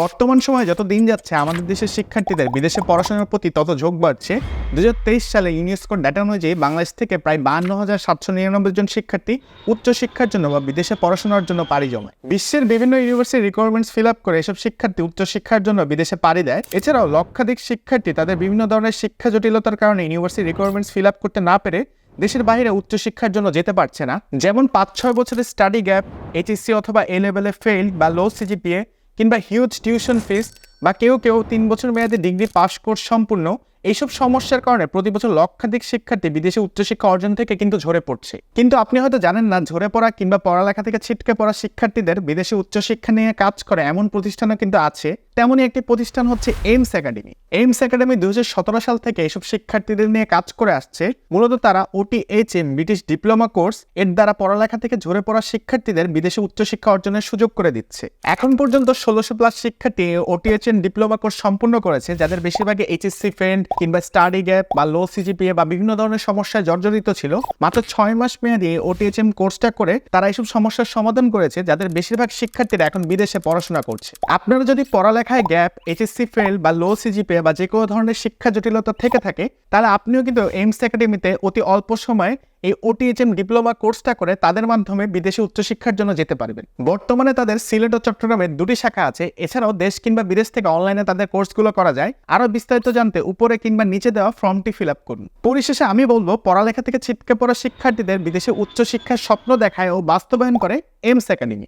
বর্তমান সময়ে যত দিন যাচ্ছে, আমাদের দেশের শিক্ষার্থীদের বিদেশে পড়াশোনার প্রতি তত ঝোঁক বাড়ছে। দু সালে ইউনেস্কোর ডাটা অনুযায়ী বাংলাদেশ থেকে প্রায় বান্ন হাজার সাতশো নিরানব্বই জন শিক্ষার্থী উচ্চশিক্ষার জন্য বা বিদেশে পড়াশোনার জন্য পাড়ি জমায়। বিশ্বের বিভিন্ন ইউনিভার্সিটি রিকোয়ারমেন্টস ফিল আপ করে এসব শিক্ষার্থী উচ্চশিক্ষার জন্য বিদেশে পাড়ি দেয়। এছাড়াও লক্ষাধিক শিক্ষার্থী তাদের বিভিন্ন ধরনের শিক্ষা জটিলতার কারণে ইউনিভার্সিটি রিকোয়ারমেন্টস ফিল আপ করতে না পেরে দেশের বাইরে উচ্চশিক্ষার জন্য যেতে পারছে না। যেমন পাঁচ ছয় বছরের স্টাডি গ্যাপ এইচএসসি অথবা এ লেভেলে ফেইল বা লো সিজিপিএ কিংবা হিউজ টিউশন ফিস বা কেউ কেউ তিন বছর মেয়াদে ডিগ্রি পাস কোর্স সম্পূর্ণ এইসব সমস্যার কারণে প্রতি বছর লক্ষাধিক শিক্ষার্থী বিদেশে উচ্চশিক্ষা অর্জন থেকে কিন্তু ঝরে পড়ছে। কিন্তু আপনি হয়তো জানেন না, ঝরে পড়া কিংবা পড়ালেখা থেকে ছিটকে পড়া শিক্ষার্থীদের বিদেশে উচ্চশিক্ষা নিয়ে কাজ করে এমন প্রতিষ্ঠানও কিন্তু আছে। তেমনই একটি প্রতিষ্ঠান হচ্ছে এইমস একাডেমি। এইমস একাডেমি দু হাজার সতেরো সাল থেকে এসব শিক্ষার্থীদের নিয়ে কাজ করে আসছে। মূলত তারা O T H OTHM, British diploma course, এর দ্বারা পড়ালেখা থেকে ঝরে পড়া শিক্ষার্থীদের বিদেশে উচ্চশিক্ষা অর্জনের সুযোগ করে দিচ্ছে। এখন পর্যন্ত ষোলোশো প্লাস শিক্ষার্থী ওটিএইচএম, ডিপ্লোমা কোর্স সম্পূর্ণ করেছে, যাদের বেশিরভাগই এইচএসসি ফ্রেন্ড কিংবা স্টাডি গ্যাপ বা লো সিজিপিএ বা বিভিন্ন ধরনের সমস্যায় জর্জরিত ছিল। মাত্র ছয় মাস মেয়াদি ওটিএচএম কোর্সটা করে তারা এইসব সমস্যার সমাধান করেছে, যাদের বেশিরভাগ শিক্ষার্থীরা এখন বিদেশে পড়াশোনা করছে। আপনারা যদি পড়ালেখায় গ্যাপ এইচএসসি ফেল বা লো সিজিপিএ বা যে কোনো ধরনের শিক্ষা জটিলতা থেকে থাকে, তাহলে আপনিও কিন্তু এইমস একাডেমিতে অতি অল্প সময়ে এই ওটিএইচএম ডিপ্লোমা কোর্সটা করে তাদের মাধ্যমে বিদেশে উচ্চশিক্ষার জন্য যেতে পারবেন। বর্তমানে তাদের সিলেট ও চট্টগ্রামের দুটি শাখা আছে। এছাড়াও দেশ কিংবা বিদেশ থেকে অনলাইনে তাদের কোর্সগুলো করা যায়। আরও বিস্তারিত জানতে উপরে কিংবা নিচে দেওয়া ফর্মটি ফিল আপ করুন। পরিশেষে আমি বলব, পড়ালেখা থেকে ছিটকে পড়া শিক্ষার্থীদের বিদেশে উচ্চশিক্ষার স্বপ্ন দেখায় ও বাস্তবায়ন করে এমস একাডেমি